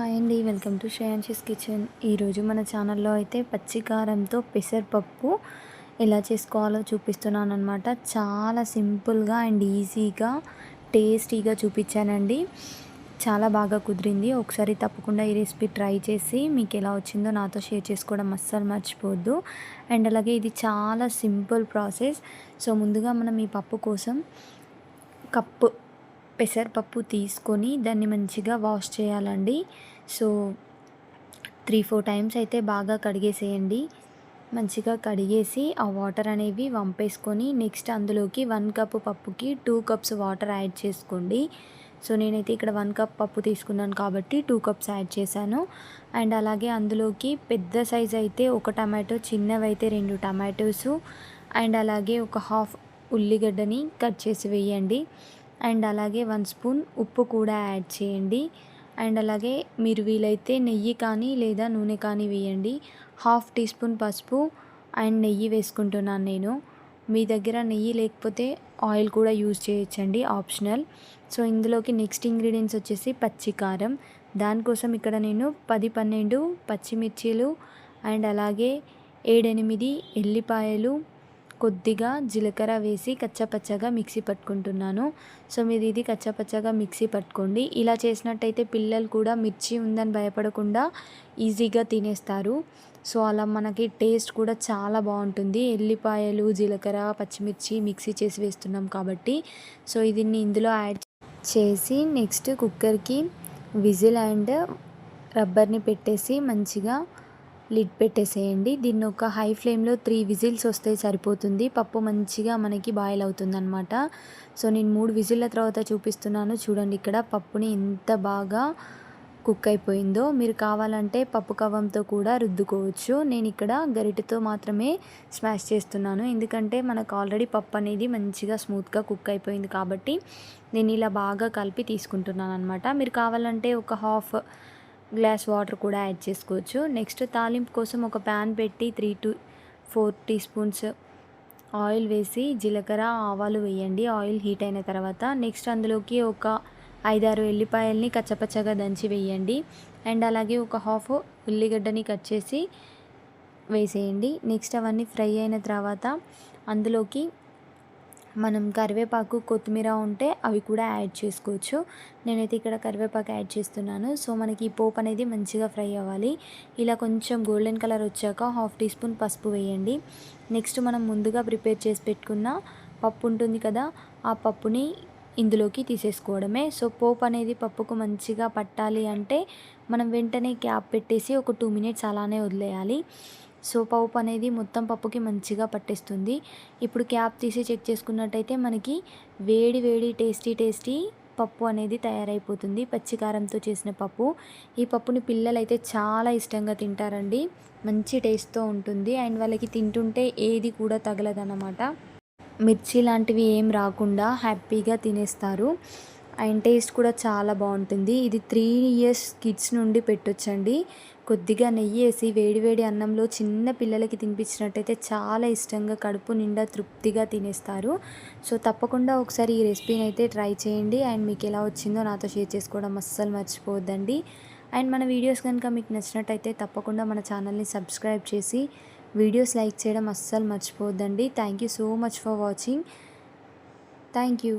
Hi అండి welcome to శ్రేయాన్షిస్ kitchen. ఈరోజు మన ఛానల్లో అయితే పచ్చికారంతో పెసరపప్పు ఎలా చేసుకోవాలో చూపిస్తున్నాను అనమాట చాలా సింపుల్గా అండ్ ఈజీగా టేస్టీగా చూపించానండి. చాలా బాగా కుదిరింది. ఒకసారి తప్పకుండా ఈ రెసిపీ ట్రై చేసి మీకు ఎలా వచ్చిందో నాతో షేర్ చేసుకోవడం అస్సలు మర్చిపోద్దు. అండ్ అలాగే ఇది చాలా సింపుల్ ప్రాసెస్. సో ముందుగా మనం ఈ పప్పు కోసం కప్పు పెసరపప్పు తీసుకొని దాన్ని మంచిగా వాష్ చేయాలండి. సో త్రీ ఫోర్ టైమ్స్ అయితే బాగా కడిగేసేయండి. మంచిగా కడిగేసి ఆ వాటర్ అనేవి వంపేసుకొని నెక్స్ట్ అందులోకి వన్ కప్ పప్పుకి టూ కప్స్ వాటర్ యాడ్ చేసుకోండి. సో నేనైతే ఇక్కడ వన్ కప్ పప్పు తీసుకున్నాను కాబట్టి టూ కప్స్ యాడ్ చేశాను. అండ్ అలాగే అందులోకి పెద్ద సైజ్ అయితే ఒక టమాటో చిన్నవి అయితే రెండు టమాటోస్. అండ్ అలాగే ఒక హాఫ్ ఉల్లిగడ్డని కట్ చేసి వేయండి. అండ్ అలాగే వన్ స్పూన్ ఉప్పు కూడా యాడ్ చేయండి. అండ్ అలాగే మీరు వీలైతే నెయ్యి కానీ లేదా నూనె కానీ వేయండి. హాఫ్ టీ స్పూన్ పసుపు అండ్ నెయ్యి వేసుకుంటున్నాను నేను. మీ దగ్గర నెయ్యి లేకపోతే ఆయిల్ కూడా యూజ్ చేయొచ్చండి ఆప్షనల్. సో ఇందులోకి నెక్స్ట్ ఇంగ్రీడియంట్స్ వచ్చేసి పచ్చి కారం. దానికోసం ఇక్కడ నేను పది పన్నెండు పచ్చిమిర్చీలు అండ్ అలాగే ఏడెనిమిది ఎల్లిపాయలు కొద్దిగా జీలకర్ర వేసి కచ్చపచ్చగా మిక్సీ పట్టుకుంటున్నాను. సో మీరు ఇది కచ్చపచ్చగా మిక్సీ పట్టుకోండి. ఇలా చేసినట్టయితే పిల్లలు కూడా మిర్చి ఉందని భయపడకుండా ఈజీగా తినేస్తారు. సో అలా మనకి టేస్ట్ కూడా చాలా బాగుంటుంది. ఎల్లిపాయలు జీలకర్ర పచ్చిమిర్చి మిక్సీ చేసి వేస్తున్నాం కాబట్టి. సో ఇది ఇందులో యాడ్ చేసి నెక్స్ట్ కుక్కర్కి విజిల్ అండ్ రబ్బర్ని పెట్టేసి మంచిగా లిడ్ పెట్టేసేయండి. దీన్ని ఒక హై ఫ్లేమ్లో త్రీ విజిల్స్ వస్తే సరిపోతుంది. పప్పు మంచిగా మనకి బాయిల్ అవుతుందన్నమాట. సో నేను మూడు విజిల్ల తర్వాత చూపిస్తున్నాను. చూడండి ఇక్కడ పప్పుని ఎంత బాగా కుక్ అయిపోయిందో. మీరు కావాలంటే పప్పు కవ్వంతో కూడా రుద్దుకోవచ్చు. నేను ఇక్కడ గరిటెతో మాత్రమే స్మాష్ చేస్తున్నాను. ఎందుకంటే మనకు ఆల్రెడీ పప్పు అనేది మంచిగా స్మూత్గా కుక్ అయిపోయింది కాబట్టి నేను ఇలా బాగా కలిపి తీసుకుంటున్నాను అనమాట మీరు కావాలంటే ఒక హాఫ్ గ్లాస్ వాటర్ కూడా యాడ్ చేసుకోవచ్చు. నెక్స్ట్ తాలింపు కోసం ఒక ప్యాన్ పెట్టి three to four teaspoons oil వేసి జీలకర్ర ఆవాలు వేయండి. ఆయిల్ హీట్ అయిన తర్వాత నెక్స్ట్ అందులోకి ఒక ఐదారు ఎల్లిపాయల్ని కచ్చపచ్చగా దంచి వేయండి. అండ్ అలాగే ఒక హాఫ్ ఉల్లిగడ్డని కట్ చేసి వేసేయండి. నెక్స్ట్ అవన్నీ ఫ్రై అయిన తర్వాత అందులోకి మనం కరివేపాకు కొత్తిమీర ఉంటే అవి కూడా యాడ్ చేసుకోవచ్చు. నేనైతే ఇక్కడ కరివేపాకు యాడ్ చేస్తున్నాను. సో మనకి ఈ పోపు అనేది మంచిగా ఫ్రై అవ్వాలి. ఇలా కొంచెం గోల్డెన్ కలర్ వచ్చాక హాఫ్ టీ స్పూన్ పసుపు వేయండి. నెక్స్ట్ మనం ముందుగా ప్రిపేర్ చేసి పెట్టుకున్న పప్పు ఉంటుంది కదా ఆ పప్పుని ఇందులోకి తీసేసుకోవడమే. సో పోపు అనేది పప్పుకు మంచిగా పట్టాలి అంటే మనం వెంటనే క్యాప్ పెట్టేసి ఒక టూ మినిట్స్ అలానే వదిలేయాలి. సో పప్పు అనేది మొత్తం పప్పుకి మంచిగా పట్టేస్తుంది. ఇప్పుడు క్యాప్ తీసి చెక్ చేసుకున్నట్టయితే మనకి వేడి వేడి టేస్టీ టేస్టీ పప్పు అనేది తయారైపోతుంది. పచ్చికారంతో చేసిన పప్పు. ఈ పప్పుని పిల్లలైతే చాలా ఇష్టంగా తింటారండి. మంచి టేస్ట్తో ఉంటుంది. అండ్ వాళ్ళకి తింటుంటే ఏది కూడా తగలదన్నమాట. మిర్చి లాంటివి ఏం రాకుండా హ్యాపీగా తినేస్తారు. అండ్ టేస్ట్ కూడా చాలా బాగుంటుంది. ఇది త్రీ ఇయర్స్ కిడ్స్ నుండి పెట్టొచ్చండి. కొద్దిగా నెయ్యి వేసి వేడివేడి అన్నంలో చిన్న పిల్లలకి తినిపించినట్టయితే చాలా ఇష్టంగా కడుపు నిండా తృప్తిగా తినేస్తారు. సో తప్పకుండా ఒకసారి ఈ రెసిపీని అయితే ట్రై చేయండి. అండ్ మీకు ఎలా వచ్చిందో నాతో షేర్ చేసుకోవడం అస్సలు మర్చిపోవద్దండి. అండ్ మన వీడియోస్ కనుక మీకు నచ్చినట్టయితే తప్పకుండా మన ఛానల్ని సబ్స్క్రైబ్ చేసి వీడియోస్ లైక్ చేయడం అస్సలు మర్చిపోవద్దండి. Thank you so much for watching. Thank you.